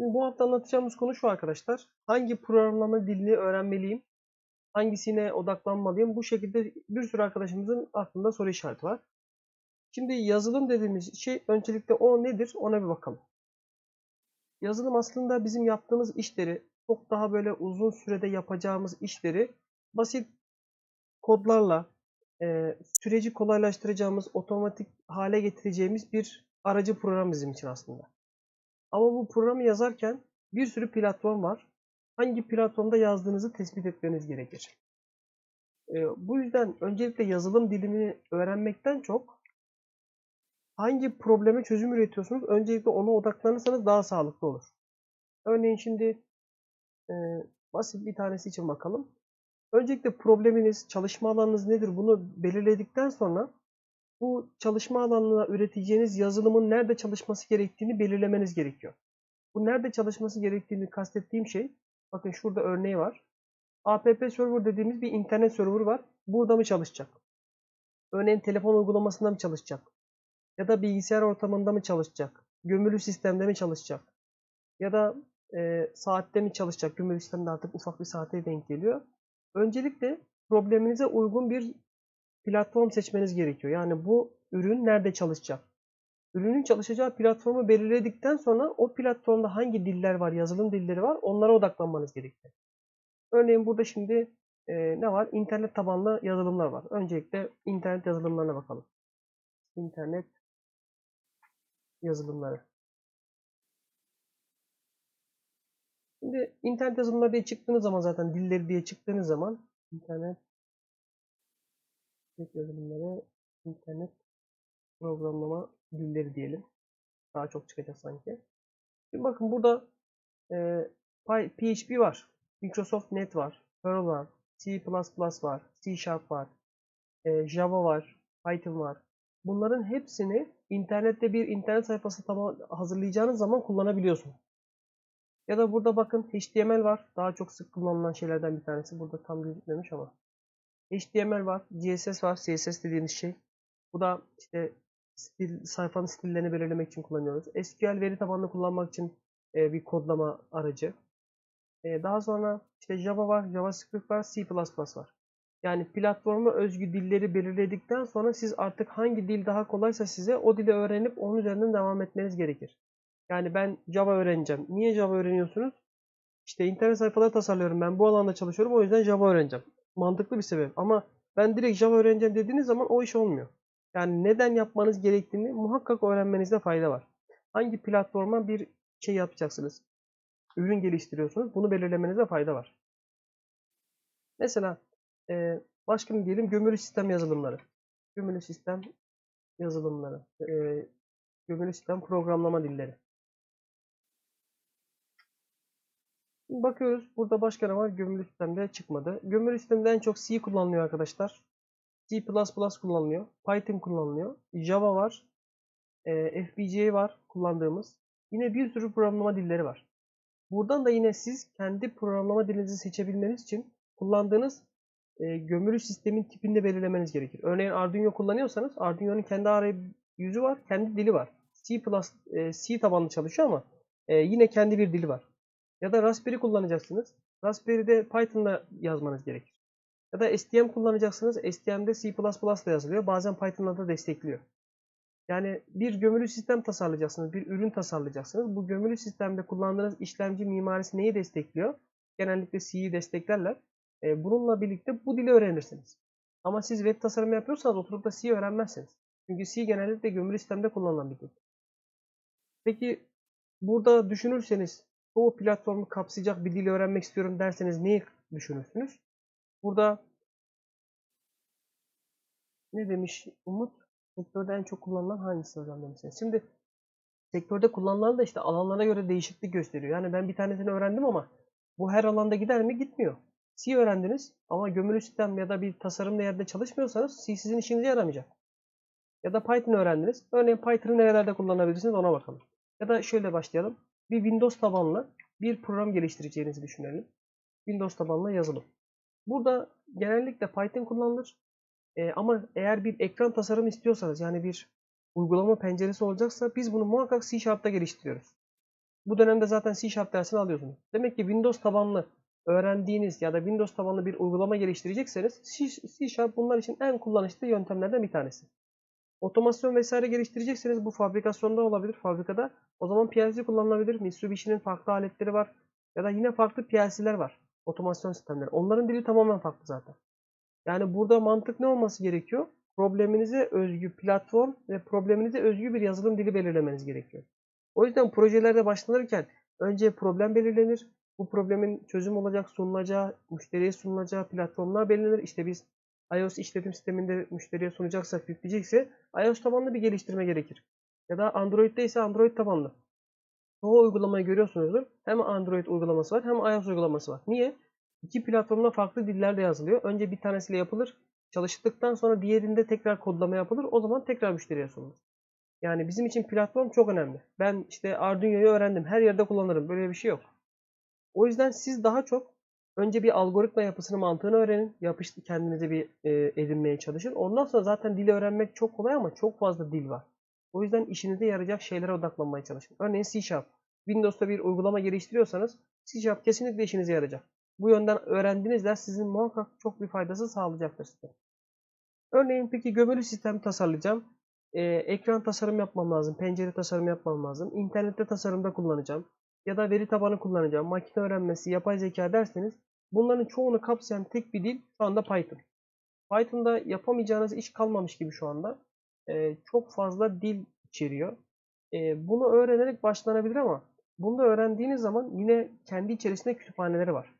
Şimdi bu hafta anlatacağımız konu şu arkadaşlar. Hangi programlama dilini öğrenmeliyim? Hangisine odaklanmalıyım? Bu şekilde bir sürü arkadaşımızın aklında soru işareti var. Şimdi yazılım dediğimiz şey öncelikle o nedir? Ona bir bakalım. Yazılım aslında bizim yaptığımız işleri çok daha böyle uzun sürede yapacağımız işleri basit kodlarla e, süreci kolaylaştıracağımız, otomatik hale getireceğimiz bir aracı program bizim için aslında. Ama bu programı yazarken bir sürü platform var. Hangi platformda yazdığınızı tespit etmeniz gerekir. E, bu yüzden öncelikle yazılım dilimini öğrenmekten çok hangi probleme çözüm üretiyorsunuz öncelikle ona odaklanırsanız daha sağlıklı olur. Örneğin şimdi e, basit bir tanesi için bakalım. Öncelikle probleminiz, çalışma alanınız nedir bunu belirledikten sonra bu çalışma alanına üreteceğiniz yazılımın nerede çalışması gerektiğini belirlemeniz gerekiyor. Bu nerede çalışması gerektiğini kastettiğim şey, bakın şurada örneği var. app server dediğimiz bir internet server var. Burada mı çalışacak? Örneğin telefon uygulamasında mı çalışacak? Ya da bilgisayar ortamında mı çalışacak? Gömülü sistemde mi çalışacak? Ya da e, saatte mi çalışacak? Gömülü sistemde artık ufak bir saate denk geliyor. Öncelikle probleminize uygun bir platform seçmeniz gerekiyor. Yani bu ürün nerede çalışacak? Ürünün çalışacağı platformu belirledikten sonra o platformda hangi diller var, yazılım dilleri var onlara odaklanmanız gerekiyor. Örneğin burada şimdi e, ne var? İnternet tabanlı yazılımlar var. Öncelikle internet yazılımlarına bakalım. İnternet yazılımları. Şimdi internet yazılımları diye çıktığınız zaman zaten dilleri diye çıktığınız zaman internet internet yazılımları internet programlama dilleri diyelim. Daha çok çıkacak sanki. Şimdi bakın burada e, PHP var. Microsoft Net var. Perl var. C++ var. C Sharp var. E, Java var. Python var. Bunların hepsini internette bir internet sayfası tamam hazırlayacağınız zaman kullanabiliyorsunuz. Ya da burada bakın HTML var. Daha çok sık kullanılan şeylerden bir tanesi. Burada tam gözükmemiş ama. HTML var. CSS var. CSS dediğimiz şey. Bu da işte stil, sayfanın stillerini belirlemek için kullanıyoruz. SQL veri tabanını kullanmak için e, bir kodlama aracı. E, daha sonra işte Java var, JavaScript var, C++ var. Yani platforma özgü dilleri belirledikten sonra siz artık hangi dil daha kolaysa size o dili öğrenip onun üzerinden devam etmeniz gerekir. Yani ben Java öğreneceğim. Niye Java öğreniyorsunuz? İşte internet sayfaları tasarlıyorum ben bu alanda çalışıyorum o yüzden Java öğreneceğim. Mantıklı bir sebep ama ben direkt Java öğreneceğim dediğiniz zaman o iş olmuyor. Yani neden yapmanız gerektiğini muhakkak öğrenmenizde fayda var. Hangi platforma bir şey yapacaksınız? Ürün geliştiriyorsunuz. Bunu belirlemenize fayda var. Mesela e, başka ne diyelim? Gömülü sistem yazılımları. Gömülü sistem yazılımları. E, gömülü sistem programlama dilleri. Bakıyoruz. Burada başka ne var? Gömülü sistemde çıkmadı. Gömülü sistemde en çok C kullanılıyor arkadaşlar. C++ kullanılıyor. Python kullanılıyor. Java var. E, FPGA var kullandığımız. Yine bir sürü programlama dilleri var. Buradan da yine siz kendi programlama dilinizi seçebilmeniz için kullandığınız e, gömülü sistemin tipini belirlemeniz gerekir. Örneğin Arduino kullanıyorsanız Arduino'nun kendi arayüzü var, kendi dili var. C++ e, C tabanlı çalışıyor ama e, yine kendi bir dili var. Ya da Raspberry kullanacaksınız. Raspberry'de Python'la yazmanız gerekir. Ya da STM kullanacaksınız. STM'de C++ ile yazılıyor. Bazen Python'la da destekliyor. Yani bir gömülü sistem tasarlayacaksınız. Bir ürün tasarlayacaksınız. Bu gömülü sistemde kullandığınız işlemci mimarisi neyi destekliyor? Genellikle C'yi desteklerler. E, bununla birlikte bu dili öğrenirsiniz. Ama siz web tasarımı yapıyorsanız oturup da C öğrenmezsiniz. Çünkü C genellikle gömülü sistemde kullanılan bir dil. Peki burada düşünürseniz çoğu platformu kapsayacak bir dili öğrenmek istiyorum derseniz neyi düşünürsünüz? Burada ne demiş Umut? Sektörde en çok kullanılan hangisi hocam demişsiniz. Şimdi sektörde kullanılan da işte alanlara göre değişiklik gösteriyor. Yani ben bir tanesini öğrendim ama bu her alanda gider mi? Gitmiyor. C öğrendiniz ama gömülü sistem ya da bir tasarımlı yerde çalışmıyorsanız C sizin işinize yaramayacak. Ya da Python öğrendiniz. Örneğin Python'ı nerelerde kullanabilirsiniz ona bakalım. Ya da şöyle başlayalım. Bir Windows tabanlı bir program geliştireceğinizi düşünelim. Windows tabanlı yazılım. Burada genellikle Python kullanılır. E, ama eğer bir ekran tasarımı istiyorsanız yani bir uygulama penceresi olacaksa biz bunu muhakkak C Sharp'ta geliştiriyoruz. Bu dönemde zaten C Sharp dersini alıyorsunuz. Demek ki Windows tabanlı öğrendiğiniz ya da Windows tabanlı bir uygulama geliştirecekseniz C, Sharp bunlar için en kullanışlı yöntemlerden bir tanesi. Otomasyon vesaire geliştirecekseniz bu fabrikasyonda olabilir, fabrikada. O zaman PLC kullanılabilir. Mitsubishi'nin farklı aletleri var. Ya da yine farklı PLC'ler var. Otomasyon sistemleri. Onların dili tamamen farklı zaten. Yani burada mantık ne olması gerekiyor? Probleminize özgü platform ve probleminize özgü bir yazılım dili belirlemeniz gerekiyor. O yüzden projelerde başlanırken önce problem belirlenir. Bu problemin çözüm olacak, sunulacağı, müşteriye sunulacağı platformlar belirlenir. İşte biz iOS işletim sisteminde müşteriye sunacaksak, yükleyecekse iOS tabanlı bir geliştirme gerekir. Ya da Android'de ise Android tabanlı. Çoğu uygulamayı görüyorsunuzdur. Hem Android uygulaması var hem iOS uygulaması var. Niye? İki platformda farklı dillerde yazılıyor. Önce bir tanesiyle yapılır. Çalıştıktan sonra diğerinde tekrar kodlama yapılır. O zaman tekrar müşteriye sunulur. Yani bizim için platform çok önemli. Ben işte Arduino'yu öğrendim. Her yerde kullanırım. Böyle bir şey yok. O yüzden siz daha çok önce bir algoritma yapısını mantığını öğrenin. Yapıştı kendinize bir e, edinmeye çalışın. Ondan sonra zaten dili öğrenmek çok kolay ama çok fazla dil var. O yüzden işinize yarayacak şeylere odaklanmaya çalışın. Örneğin C Sharp. Windows'ta bir uygulama geliştiriyorsanız C Sharp kesinlikle işinize yarayacak. Bu yönden öğrendiğiniz sizin muhakkak çok bir faydası sağlayacaktır size. Örneğin peki gömülü sistem tasarlayacağım. Ee, ekran tasarım yapmam lazım. Pencere tasarım yapmam lazım. İnternette tasarımda kullanacağım. Ya da veri tabanı kullanacağım. Makine öğrenmesi, yapay zeka derseniz bunların çoğunu kapsayan tek bir dil şu anda Python. Python'da yapamayacağınız iş kalmamış gibi şu anda. Ee, çok fazla dil içeriyor. Ee, bunu öğrenerek başlanabilir ama bunu da öğrendiğiniz zaman yine kendi içerisinde kütüphaneleri var.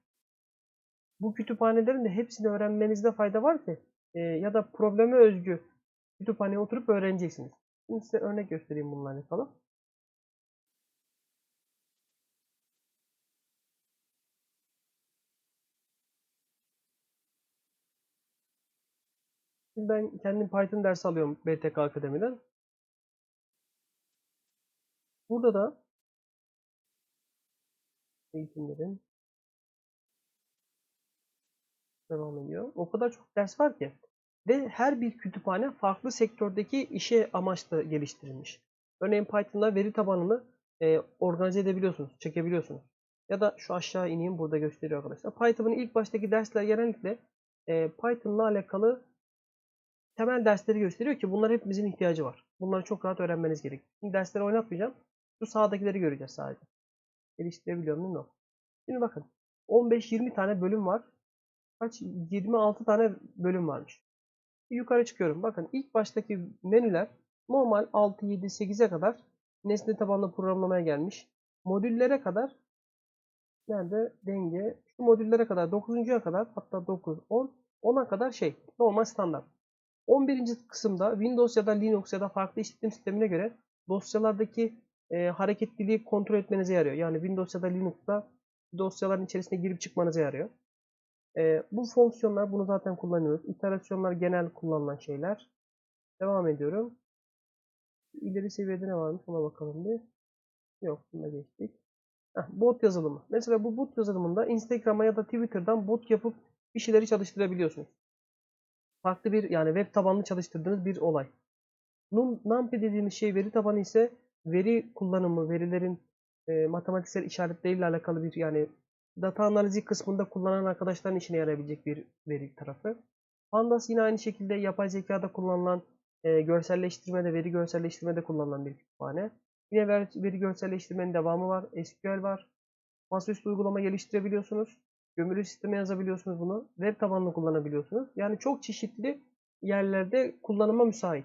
Bu kütüphanelerin de hepsini öğrenmenizde fayda var ki e, ya da probleme özgü kütüphaneye oturup öğreneceksiniz. Şimdi size örnek göstereyim bunlarla falan. Şimdi ben kendim Python dersi alıyorum BTK Akademi'den. Burada da eğitimlerin devam ediyor. O kadar çok ders var ki. Ve her bir kütüphane farklı sektördeki işe amaçlı geliştirilmiş. Örneğin Python'da veri tabanını e, organize edebiliyorsunuz, çekebiliyorsunuz. Ya da şu aşağı ineyim burada gösteriyor arkadaşlar. Python'ın ilk baştaki dersler genellikle e, Python'la alakalı temel dersleri gösteriyor ki bunlar hepimizin ihtiyacı var. Bunları çok rahat öğrenmeniz gerekiyor. Şimdi dersleri oynatmayacağım. Şu sağdakileri göreceğiz sadece. Geliştirebiliyorum değil mi? Şimdi bakın 15-20 tane bölüm var. Kaç? 26 tane bölüm varmış. Yukarı çıkıyorum. Bakın ilk baştaki menüler normal 6, 7, 8'e kadar nesne tabanlı programlamaya gelmiş. Modüllere kadar nerede denge şu modüllere kadar 9.ya kadar hatta 9, 10, 10'a kadar şey normal standart. 11. kısımda Windows ya da Linux ya da farklı işletim sistemine göre dosyalardaki e, hareketliliği kontrol etmenize yarıyor. Yani Windows ya da Linux'ta dosyaların içerisine girip çıkmanıza yarıyor. E, bu fonksiyonlar bunu zaten kullanıyoruz. İterasyonlar genel kullanılan şeyler. Devam ediyorum. İleri seviyede ne varmış ona bakalım bir. Yok buna geçtik. Heh, bot yazılımı. Mesela bu bot yazılımında Instagram'a ya da Twitter'dan bot yapıp bir şeyleri çalıştırabiliyorsunuz. Farklı bir yani web tabanlı çalıştırdığınız bir olay. NumPy dediğimiz şey veri tabanı ise veri kullanımı, verilerin e, matematiksel işaretleriyle alakalı bir yani data analizi kısmında kullanan arkadaşların işine yarayabilecek bir veri tarafı. Pandas yine aynı şekilde yapay zekada kullanılan e, görselleştirmede, veri görselleştirmede kullanılan bir kütüphane. Yine veri, görselleştirmenin devamı var. SQL var. Masaüstü uygulama geliştirebiliyorsunuz. Gömülü sisteme yazabiliyorsunuz bunu. Web tabanlı kullanabiliyorsunuz. Yani çok çeşitli yerlerde kullanıma müsait.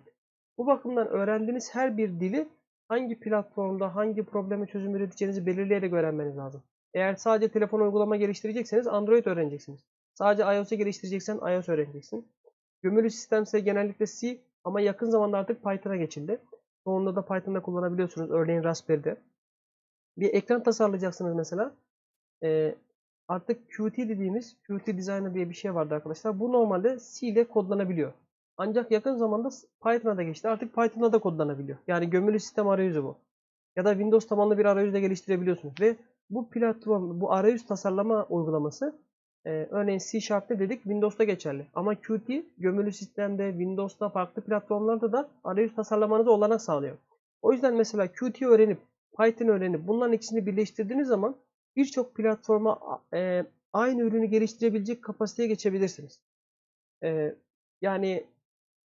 Bu bakımdan öğrendiğiniz her bir dili hangi platformda hangi probleme çözüm üreteceğinizi belirleyerek öğrenmeniz lazım. Eğer sadece telefon uygulama geliştirecekseniz Android öğreneceksiniz. Sadece iOS'u geliştireceksen iOS öğreneceksin. Gömülü sistemse genellikle C ama yakın zamanda artık Python'a geçildi. Sonunda da Python'da kullanabiliyorsunuz. Örneğin Raspberry'de. Bir ekran tasarlayacaksınız mesela. Ee, artık Qt dediğimiz Qt Designer diye bir şey vardı arkadaşlar. Bu normalde C ile kodlanabiliyor. Ancak yakın zamanda Python'a da geçti. Artık Python'da da kodlanabiliyor. Yani gömülü sistem arayüzü bu. Ya da Windows tabanlı bir arayüz de geliştirebiliyorsunuz. Ve bu platform, bu arayüz tasarlama uygulaması e, örneğin C Sharp'te dedik Windows'ta geçerli. Ama Qt gömülü sistemde, Windows'ta farklı platformlarda da arayüz tasarlamanıza olanak sağlıyor. O yüzden mesela Qt öğrenip Python öğrenip bunların ikisini birleştirdiğiniz zaman birçok platforma e, aynı ürünü geliştirebilecek kapasiteye geçebilirsiniz. E, yani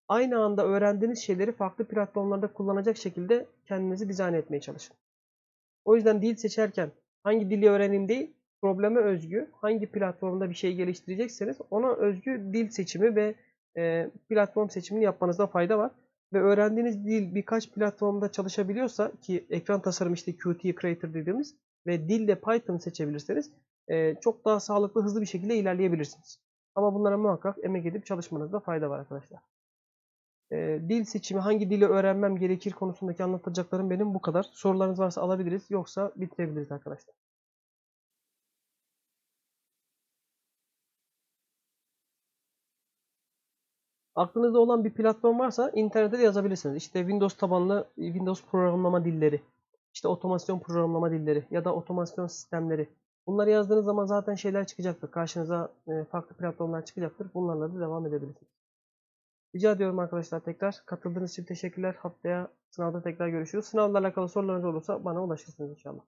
aynı anda öğrendiğiniz şeyleri farklı platformlarda kullanacak şekilde kendinizi dizayn etmeye çalışın. O yüzden dil seçerken hangi dili öğreneyim değil, probleme özgü, hangi platformda bir şey geliştirecekseniz ona özgü dil seçimi ve e, platform seçimini yapmanızda fayda var. Ve öğrendiğiniz dil birkaç platformda çalışabiliyorsa ki ekran tasarım işte Qt Creator dediğimiz ve dil de Python seçebilirseniz e, çok daha sağlıklı hızlı bir şekilde ilerleyebilirsiniz. Ama bunlara muhakkak emek edip çalışmanızda fayda var arkadaşlar. E, dil seçimi hangi dili öğrenmem gerekir konusundaki anlatacaklarım benim bu kadar. Sorularınız varsa alabiliriz yoksa bitirebiliriz arkadaşlar. Aklınızda olan bir platform varsa internette de yazabilirsiniz. İşte Windows tabanlı Windows programlama dilleri, işte otomasyon programlama dilleri ya da otomasyon sistemleri. Bunları yazdığınız zaman zaten şeyler çıkacaktır. Karşınıza e, farklı platformlar çıkacaktır. Bunlarla da devam edebilirsiniz. Rica ediyorum arkadaşlar tekrar. Katıldığınız için teşekkürler. Haftaya sınavda tekrar görüşürüz. Sınavla alakalı sorularınız olursa bana ulaşırsınız inşallah.